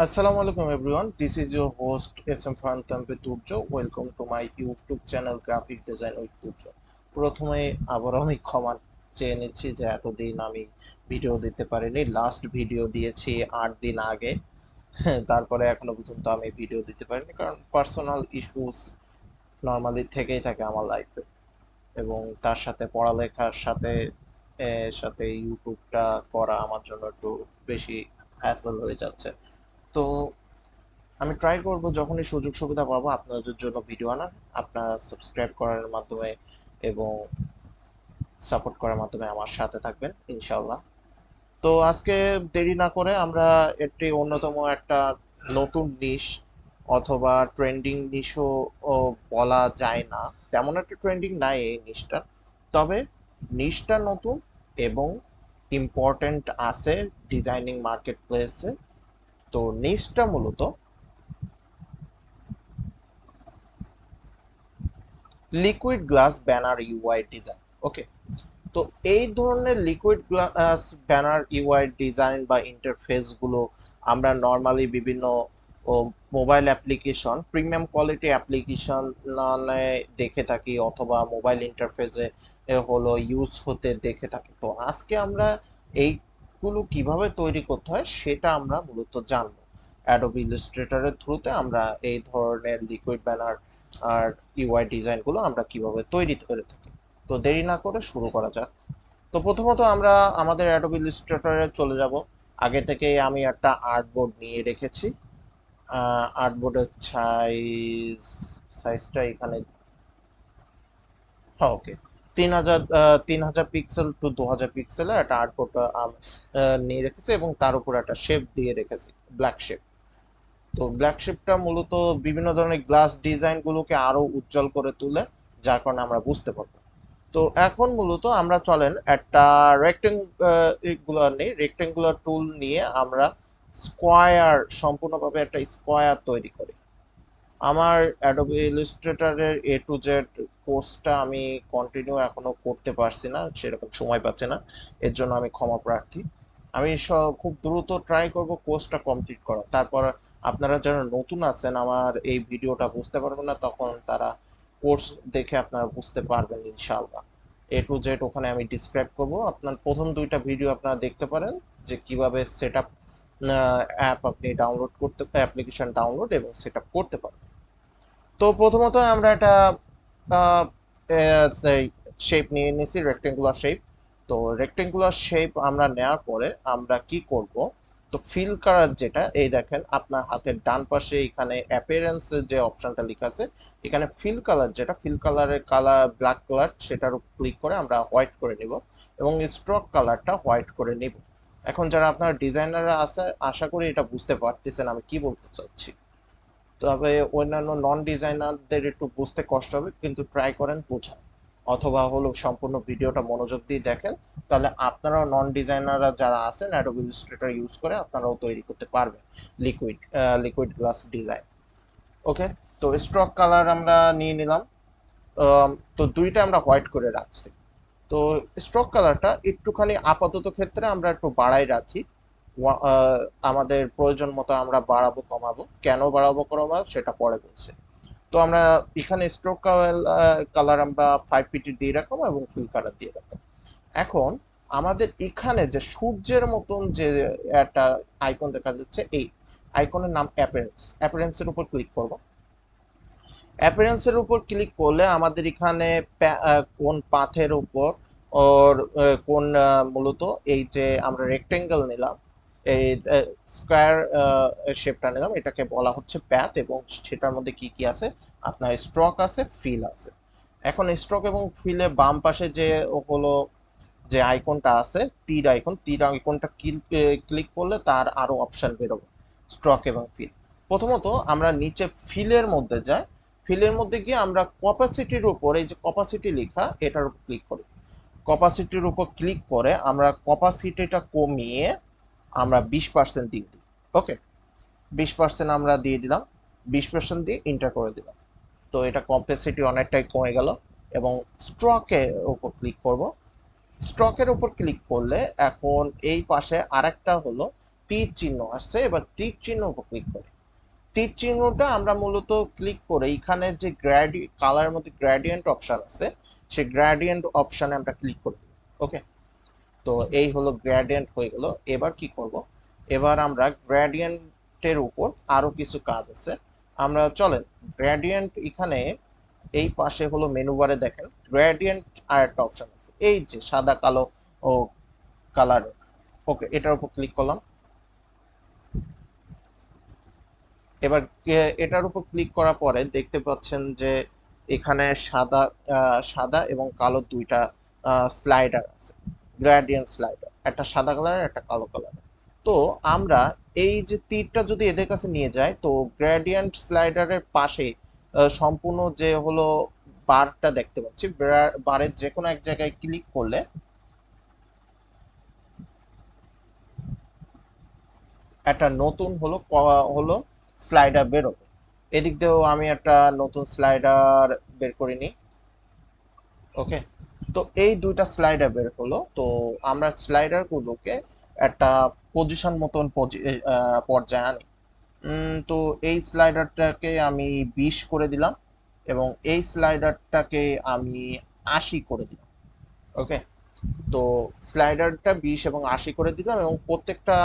Assalamu alaikum everyone. This is your host SM Phantom Turjo. Welcome to my YouTube channel, Graphic Design with Turjo. প্রথমে আবার আমি ক্ষমা চেয়ে নিচ্ছি যে এতদিন আমি ভিডিও দিতে পারিনি লাস্ট ভিডিও দিয়েছি আট দিন আগে, তারপরে এখনও পর্যন্ত আমি ভিডিও দিতে পারিনি, কারণ পার্সোনাল ইস্যুস নর্মালি থেকেই থাকে আমার লাইফে এবং তার সাথে পড়ালেখার সাথে সাথে ইউটিউবটা করা আমার জন্য একটু বেশি হ্যাসেল হয়ে যাচ্ছে তো আমি ট্রাই করব, যখনই সুযোগ সুবিধা পাবো আপনাদের জন্য ভিডিও আনার, আপনারা সাবস্ক্রাইব করার মাধ্যমে এবং সাপোর্ট করার মাধ্যমে আমার সাথে থাকবেন ইনশাল্লাহ তো আজকে দেরি না করে আমরা একটি অন্যতম একটা নতুন নিশ অথবা ট্রেন্ডিং নিশও বলা যায় না। তেমন একটা ট্রেন্ডিং নাই এই নিশটা তবে নিশটা নতুন এবং ইম্পর্ট্যান্ট আছে ডিজাইনিং মার্কেট প্লেসে তো নিচটা মূলত liquid glass banner UI design okay তো এই ধরনের liquid glass banner UI design বা ইন্টারফেসগুলো আমরা নর্মালি বিভিন্ন mobile application premium quality application দেখে থাকি অথবা মোবাইল ইন্টারফেসে হলো ইউজ হতে দেখে থাকি। তো আজকে আমরা এই গুলো কীভাবে তৈরি করতে হয় সেটা আমরা মূলত জানব। অ্যাডোবি ইলাস্ট্রেটরের থ্রুতে আমরা এই ধরনের লিকুইড ব্যানার আর ইউআই ডিজাইনগুলো আমরা কীভাবে তৈরি করে থাকি। তো দেরি না করে শুরু করা যাক। তো প্রথমত আমরা আমাদের অ্যাডোবি ইলাস্ট্রেটরে চলে যাব। আগে থেকে আমি একটা আর্টবোর্ড নিয়ে রেখেছি। আর্টবোর্ডের সাইজ সাইজটা এখানে। ওকে তিন হাজার তিন হাজার পিক্সেল টু দু হাজার পিক্সেলের একটা আর্টবোর্ড নিয়ে রেখেছি এবং তার উপর একটা শেপ দিয়ে রেখেছি ব্ল্যাক শেপ তো ব্ল্যাক শেপটা মূলত বিভিন্ন ধরনের গ্লাস ডিজাইনগুলোকে আরও উজ্জ্বল করে তুলে, যার কারণে আমরা বুঝতে পারব। তো এখন মূলত আমরা চলেন একটা রেক্টেঙ্গুলার নেই রেক্টেঙ্গুলার টুল নিয়ে আমরা স্কোয়ার সম্পূর্ণভাবে একটা স্কোয়ার তৈরি করি। আমার অ্যাডোবি ইলাস্ট্রেটরের এ টু জেড কোর্সটা আমি কন্টিনিউ এখনও করতে পারছি না, সেরকম সময় পাচ্ছে না, এর জন্য আমি ক্ষমা প্রার্থী। আমি খুব দ্রুত ট্রাই করব কোর্সটা কমপ্লিট করা তারপর আপনারা যারা নতুন আছেন, আমার এই ভিডিওটা বুঝতে পারবেন না, তখন তারা কোর্স দেখে আপনারা বুঝতে পারবেন ইনশাআল্লাহ। এ টু জেড ওখানে আমি ডিসক্রাইব করব। আপনার প্রথম দুইটা ভিডিও আপনারা দেখতে পারেন, যে কীভাবে সেট আপ অ্যাপ আপনি ডাউনলোড করতে অ্যাপ্লিকেশন ডাউনলোড এবং সেট আপ করতে পারবেন তো প্রথমত আমরা একটা শেপ নিয়ে নিয়েছি রেক্টেঙ্গুলার শেপ তো রেক্টেঙ্গুলার শেপ আমরা নেওয়ার পরে আমরা কি করব? তো ফিল কালার যেটা, এই দেখেন আপনার হাতের ডান পাশে এখানে অ্যাপিয়ারেন্স যে অপশনটা লেখা আছে, এখানে ফিল কালার যেটা ফিল কালারের কালার ব্ল্যাক কালার সেটার উপর ক্লিক করে আমরা হোয়াইট করে নিব এবং স্ট্রোক কালারটা হোয়াইট করে নিব। এখন যারা আপনার ডিজাইনাররা আছে, আশা করি এটা বুঝতে পারতেছেন আমি কি বলতে চাচ্ছি। তবে অন্যান্য নন ডিজাইনারদের একটু বুঝতে কষ্ট হবে, কিন্তু ট্রাই করেন বোঝা অথবা হলো সম্পূর্ণ ভিডিওটা মনোযোগ দিয়ে দেখেন, তাহলে আপনারাও নন ডিজাইনাররা যারা আছেন অ্যাডোবি ইলাস্ট্রেটর ইউজ করে আপনারাও তৈরি করতে পারবেন liquid liquid glass design okay তো স্ট্রক কালার আমরা নিয়ে নিলাম। তো দুইটা আমরা হোয়াইট করে রাখছি। তো স্ট্রক কালারটা একটুখানি আপাতত ক্ষেত্রে আমরা একটু বাড়াই রাখি। আমাদের প্রয়োজন মতো আমরা বাড়াবো, কমাবো। কেন বাড়াবো, কমাবো, সেটা পরে বলছে। তো আমরা এখানে স্ট্রোক কালার আমরা ফাইভ পিটি দিয়ে রাখলাম এবং ফুল কালার দিয়ে রাখলাম এখন আমাদের এখানে যে সূর্যের মতন যে, একটা আইকন দেখা যাচ্ছে, এই আইকনের নাম অ্যাপারেন্স অ্যাপারেন্সের উপর ক্লিক করব। অ্যাপারেন্সের উপর ক্লিক করলে আমাদের এখানে কোন পাথের উপর, ওর কোন মূলত এই যে আমরা রেক্টেঙ্গেল নিলাম এই স্কোয়ার শেপটা নিলাম। এটাকে বলা হচ্ছে প্যাথ এবং সেটার মধ্যে কি কি আছে? আপনার স্ট্রক আছে ফিল আছে। এখন স্ট্রক এবং ফিলে বাম পাশে যে হলো যে আইকনটা আছে তীর আইকন তীর আইকনটা ক্লিক করলে তার আরও অপশন বেরোবে স্ট্রক এবং ফিল প্রথমত আমরা নিচে ফিলের মধ্যে যাই। ফিলের মধ্যে গিয়ে আমরা কপাসিটির উপর, এই যে কপাসিটি লেখা, এটার উপর ক্লিক করি। কপাসিটির উপর ক্লিক করে আমরা কপাসিটিটা কমিয়ে আমরা বিশ পার্সেন্ট দিয়ে দিই। ওকে বিশ পার্সেন্ট আমরা দিয়ে দিলাম। বিশ পার্সেন্ট দিয়ে ইন্টার করে দিলাম। তো এটা কম্পেসিটি অনেকটাই কমে গেল এবং স্ট্রকের ওপর ক্লিক করব। স্ট্রকের উপর ক্লিক করলে এখন এই পাশে আরেকটা হলো তীর চিহ্ন আসছে। এবার তীর চিহ্ন উপর ক্লিক করে। তীর চিহ্নটা আমরা মূলত ক্লিক করে এখানে যে গ্র্যাডি কালারের মধ্যে গ্র্যাডিয়েন্ট অপশন আছে সেই গ্র্যাডিয়েন্ট অপশানে আমরা ক্লিক করে ওকে তো এই হলো গ্র্যাডিয়েন্ট হয়ে গেল। এবার কি করব? এবার আমরা গ্র্যাডিয়েন্টের উপর আরও কিছু কাজ আছে। আমরা চলেন গ্র্যাডিয়েন্ট এখানে এই পাশে হলো মেনু বারে দেখেন গ্র্যাডিয়েন্ট আর একটা অপশন আছে। এই যে সাদা, কালো ও কালার ওকে এটার উপর ক্লিক করলাম। এবার এটার উপর ক্লিক করার পরে দেখতে পাচ্ছেন যে এখানে সাদা সাদা এবং কালো দুইটা স্লাইডার আছে। গ্রেডিয়েন্ট স্লাইডার একটা সাদা কালারের একটা কালো কালারের তো আমরা এই যে তীরটা যদি এদের কাছে নিয়ে যাই, তো গ্রেডিয়েন্ট স্লাইডারের পাশে সম্পূর্ণ যে হলো বারটা দেখতে পাচ্ছি বার- বারের যে কোনো এক জায়গায় ক্লিক করলে একটা নতুন হলো হলো স্লাইডার বেরোবে। এদিক দিয়েও আমি একটা নতুন স্লাইডার বের করে নিই। ওকে তো এই দুইটা স্লাইডার বের হলো। তো আমরা স্লাইডার গুলোকে একটা পজিশন মতন পর্যায়ে আনি। তো এই স্লাইডারটাকে আমি বিশ করে দিলাম এবং এই স্লাইডারটাকে আমি আশি করে দিলাম। ওকে তো স্লাইডারটা বিশ এবং আশি করে দিলাম এবং প্রত্যেকটা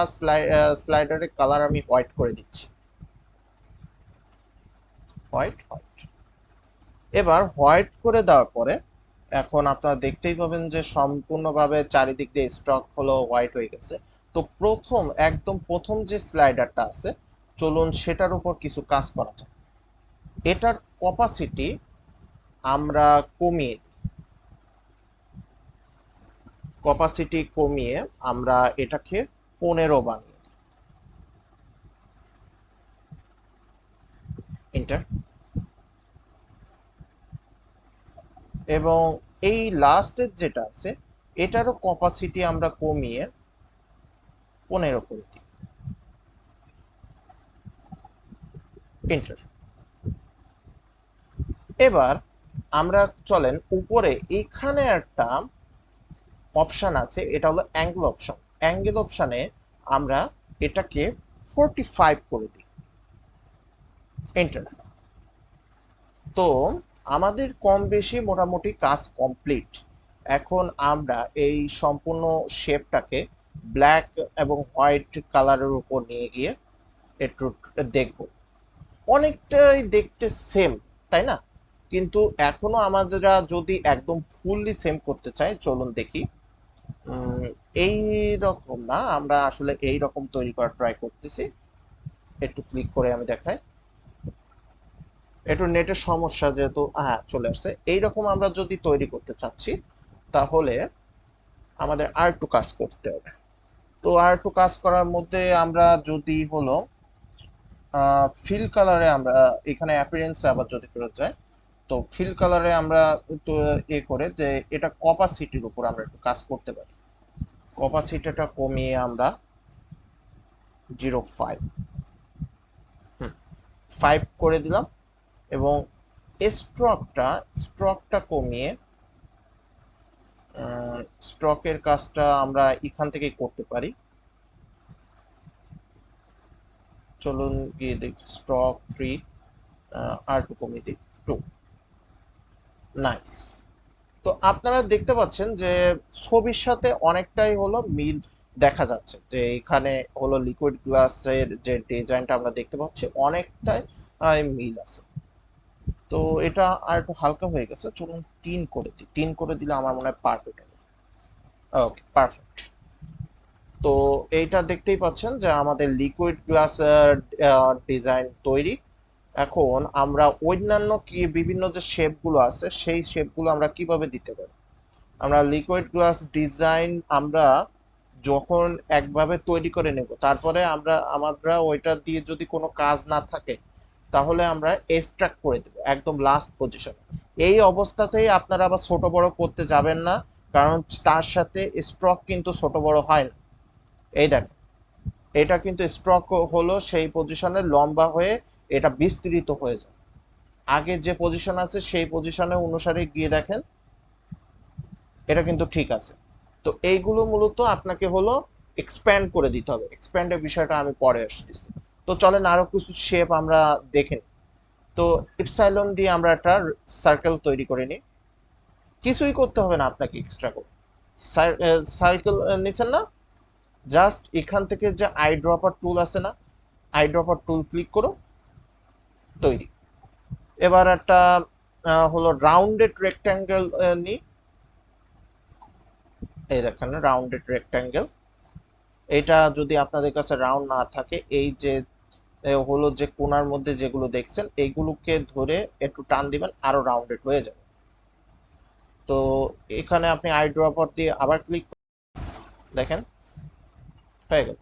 স্লাইডারের কালার আমি হোয়াইট করে দিচ্ছি। হোয়াইট হোয়াইট এবার হোয়াইট করে দেওয়ার পরে এখন আপনারা দেখতেই পাবেন যে সম্পূর্ণভাবে চারিদিক দিয়ে স্টক হলো হোয়াইট হয়ে গেছে। তো প্রথম, একদম প্রথম যে স্লাইডারটা আছে, চলুন সেটার উপর কিছু কাজ করা যাক। এটার কপাসিটি আমরা কমিয়ে কপাসিটি কমিয়ে আমরা এটাকে পনেরো বানিয়ে এন্টার এবং এই লাস্টের যেটা আছে, এটারও কপাসিটি আমরা কমিয়ে পনেরো করে দিই। এবার আমরা চলেন উপরে। এখানে একটা অপশন আছে, এটা হলো অ্যাঙ্গেল অপশন অ্যাঙ্গেল অপশানে আমরা এটাকে ফোরটি ফাইভ করে দিই। এন্টার তো আমাদের কম বেশি মোটামুটি কাজ কমপ্লিট এখন আমরা এই সম্পূর্ণ শেপটাকে ব্ল্যাক এবং হোয়াইট কালারের উপর নিয়ে গিয়ে একটু দেখব। অনেকটাই দেখতে সেম তাই না? কিন্তু এখনও আমাদেরা যদি একদম ফুললি সেম করতে চাই, চলুন দেখি। এই রকম না, আমরা আসলে এই রকম তৈরি করার ট্রাই করতেছি। একটু ক্লিক করে আমি দেখাই। একটু নেটের সমস্যা যেহেতু হ্যাঁ চলে আসছে। এইরকম আমরা যদি তৈরি করতে চাচ্ছি, তাহলে আমাদের আর একটু কাজ করতে হবে। তো আর একটু কাজ করার মধ্যে আমরা যদি হলো ফিল কালারে আমরা, এখানে অ্যাপিয়ারেন্স আবার যদি ফেরত যাই, তো ফিল কালারে আমরা এ করে যে এটা কপাসিটির উপর আমরা একটু কাজ করতে পারি। কপাসিটিটা কমিয়ে আমরা জিরো ফাইভ ফাইভ করে দিলাম। এবং স্ট্রকটা স্ট্রকটা কমিয়ে স্ট্রকের কাজটা আমরা এখান থেকেই করতে পারি। চলুন গিয়ে দেখি, স্ট্রক থ্রি আর টু কমিয়ে দিই, টু। নাইস। তো আপনারা দেখতে পাচ্ছেন যে ছবির সাথে অনেকটাই হলো মিল দেখা যাচ্ছে, যে এখানে হলো লিকুইড গ্লাসের যে ডিজাইনটা আমরা দেখতে পাচ্ছি, অনেকটাই মিল আছে। তো এটা আর একটু হালকা হয়ে গেছে, চলুন তিন করে দিই। তিন করে দিলে আমার মনে হয় পারফেক্ট হবে। ওকে পারফেক্ট তো এইটা দেখতেই পাচ্ছেন যে আমাদের লিকুইড গ্লাস ডিজাইন তৈরি। এখন আমরা অন্যান্য কি, বিভিন্ন যে শেপগুলো আছে, সেই শেপগুলো আমরা কীভাবে দিতে পারি? আমরা লিকুইড গ্লাস ডিজাইন আমরা যখন একভাবে তৈরি করে নেব, তারপরে আমরা আমরা ওইটা দিয়ে যদি কোনো কাজ না থাকে তাহলে আমরা এক্সট্রাক্ট করে দেবো, একদম লাস্ট পজিশন এই অবস্থাতেই আপনারা আবার ছোট বড় করতে যাবেন না, কারণ তার সাথে স্ট্রক কিন্তু ছোট বড় হয় না। এই দেখ এটা কিন্তু স্ট্রক হলো সেই পজিশনে লম্বা হয়ে এটা বিস্তৃত হয়ে যায়। আগে যে পজিশন আছে সেই পজিশনে অনুসারে গিয়ে দেখেন, এটা কিন্তু ঠিক আছে। তো এইগুলো মূলত আপনাকে হলো এক্সপ্যান্ড করে দিতে হবে। এক্সপ্যান্ডের বিষয়টা আমি পরে আসতেছি। তো চলেন আরও কিছু শেপ আমরা দেখে নিই। তো ইপসাইলন দিয়ে আমরা একটা সার্কেল তৈরি করে নিই। কিছুই করতে হবে না আপনাকে এক্সট্রা করে। সার্কেল নিচ্ছেন না? জাস্ট এখান থেকে যে আই ড্রপার টুল আছে না আই ড্রপার টুল ক্লিক করো, তৈরি। এবার একটা হলো রাউন্ডেড রেক্ট্যাঙ্গেল নিই। এই দেখেন রাউন্ডেড রেক্ট্যাঙ্গেল এটা যদি আপনাদের কাছে রাউন্ড না থাকে, এই যে হলো যে কোনার মধ্যে যেগুলো দেখছেন এইগুলোকে ধরে একটু টান দিবেন, আরও রাউন্ডেড হয়ে যাবে। তো এখানে আপনি আই ড্রপার দিয়ে আবার ক্লিক দেখেন, হয়ে গেল।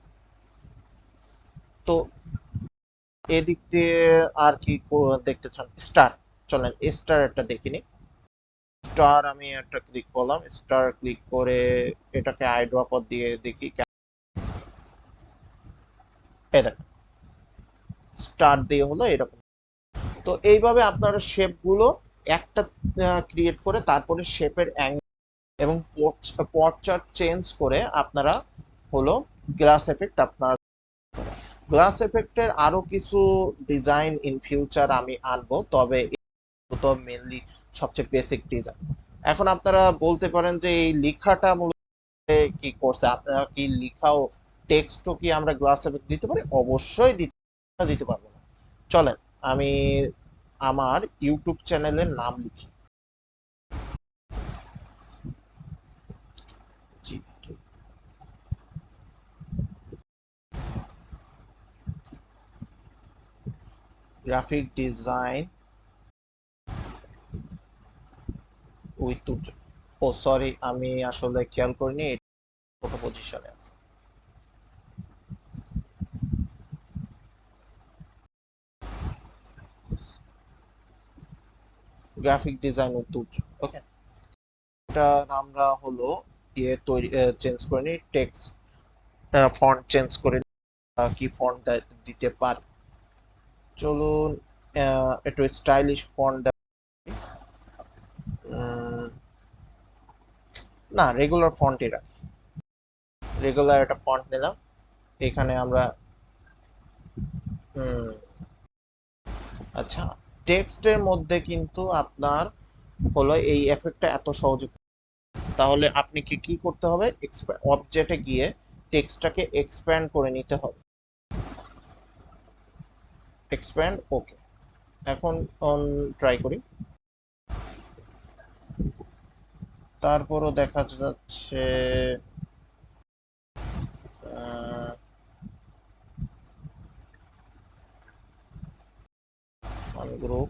তো এদিক দিয়ে আর কি দেখতে চান? স্টার চলেন স্টার একটা দেখিনি স্টার আমি একটা ক্লিক করলাম। স্টার ক্লিক করে এটাকে আই ড্রপার দিয়ে দেখি এই দেখেন। স্টার দিয়ে হলো এরকম। তো এইভাবে আপনারা শেপগুলো একটা ক্রিয়েট করে তারপরে শেপের অ্যাঙ্গেল এবং পর্চার চেঞ্জ করে আপনারা হলো গ্লাস এফেক্ট আপনার গ্লাস এফেক্টের আরও কিছু ডিজাইন ইন ফিউচার আমি আনব, তবে তো মেনলি সবচেয়ে বেসিক ডিজাইন এখন আপনারা বলতে পারেন যে এই লেখাটা মূলত কি করছে? আপনারা কি লেখাও টেক্সটও কি আমরা গ্লাস এফেক্ট দিতে পারি? অবশ্যই দিতে দিতে পারব। চলেন, আমি আমার ইউটিউব চ্যানেলের নাম লিখি। Graphic design with O, sorry, আমি আসলে খেয়াল করিনি ছোট পজিশনে আছে। গ্রাফিক ডিজাইন উইথ ওকে এটা আমরা হলো ইয়ে তৈরি চেঞ্জ করে নিই টেক্সট ফন্ট চেঞ্জ করে কি ফন্ট দিতে পারি। চলুন একটু স্টাইলিশ ফন্ট না রেগুলার ফন্টই রাখি। রেগুলার একটা ফন্ট নিলাম, এখানে আমরা আচ্ছা টেক্সটের মধ্যে কিন্তু আপনার হলো এই এফেক্টটা এত সহজে। তাহলে আপনি কি কি করতে হবে? অবজেক্টে গিয়ে টেক্সটটাকে এক্সপ্যান্ড করে নিতে হবে। এক্সপ্যান্ড ওকে এখন ট্রাই করি। তারপরও দেখা যাচ্ছে গ্রুপ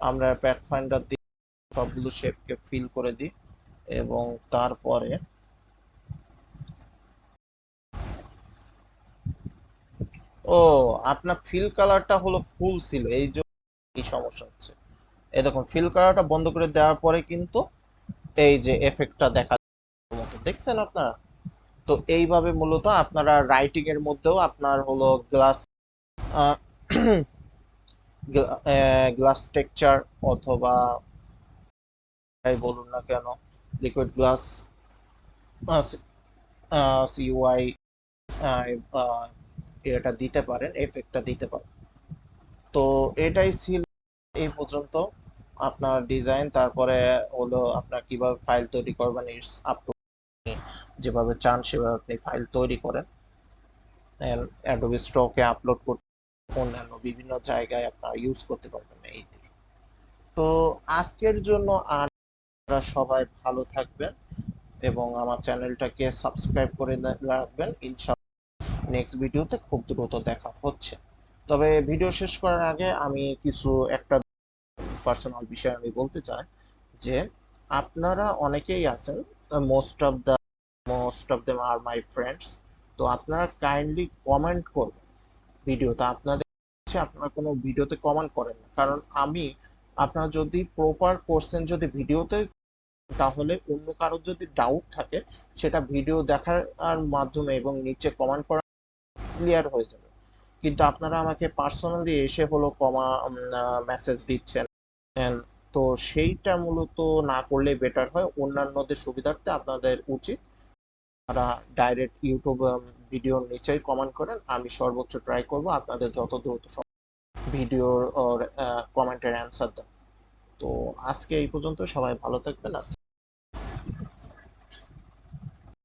আমরা প্যাথ ফাইন্ডার দিয়ে সবগুলো শেপকে ফিল করে দিই এবং তারপরে ও, আপনার ফিল কালারটা হলো ফুল ছিল, এই জন্য এই সমস্যা হচ্ছে। এই দেখুন ফিল কালারটা বন্ধ করে দেওয়ার পরে কিন্তু এই যে এফেক্টটা দেখা মতো, দেখছেন আপনারা? তো এইভাবে মূলত আপনারা রাইটিং এর মধ্যেও আপনার হলো গ্লাস গ্লাস টেকচার অথবা বলুন না কেন লিকুইড গ্লাস সিউআই এটা দিতে পারেন এফেক্টটা দিতে পারেন। তো এটাই ছিল এই পর্যন্ত। আপনার ডিজাইন তারপরে হলো আপনার কীভাবে ফাইল তৈরি করবেন ইটস আপ টু যেভাবে চান সেভাবে আপনি ফাইল তৈরি করেন। অ্যাডোবি স্টকে আপলোড করতে অন্যান্য বিভিন্ন জায়গায় আপনারা ইউজ করতে পারবেন এই দিয়ে। তো আজকের জন্য আর সবাই ভালো থাকবেন এবং আমার চ্যানেলটাকে সাবস্ক্রাইব করে রাখবেন। ইনশাআল্লাহ নেক্সট ভিডিওতে খুব দ্রুত দেখা হচ্ছে। তবে ভিডিও শেষ করার আগে আমি কিছু একটা পার্সোনাল বিষয় আমি বলতে চাই যে, আপনারা অনেকেই আছেন most of the most of them are my friends তো আপনারা কাইন্ডলি কমেন্ট করবেন। ভিডিওতে আপনাদের হচ্ছে আপনারা কোনো ভিডিওতে কমেন্ট করেন না। কারণ আমি, আপনারা যদি প্রপার কোশ্চেন যদি ভিডিওতে তাহলে অন্য কারোর যদি ডাউট থাকে, সেটা ভিডিও দেখার মাধ্যমে এবং নিচে কমেন্ট করা ক্লিয়ার হয়ে যাবে। কিন্তু আপনারা আমাকে পার্সোনালি এসে হলো কমা মেসেজ দিচ্ছেন। তো সেইটা মূলত না করলে বেটার হয়। অন্যান্যদের সুবিধার্থে আপনাদের উচিত, তারা ডাইরেক্ট ইউটিউব ভিডিওর নিচেই কমেন্ট করেন, আমি সর্বোচ্চ ট্রাই করব আপনাদের যত দ্রুত ভিডিওর কমেন্টের অ্যান্সার দেন। তো আজকে এই পর্যন্ত, সবাই ভালো থাকবেন